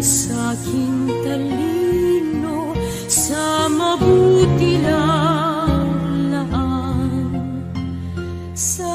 sa'king talino sa mabuti. Sa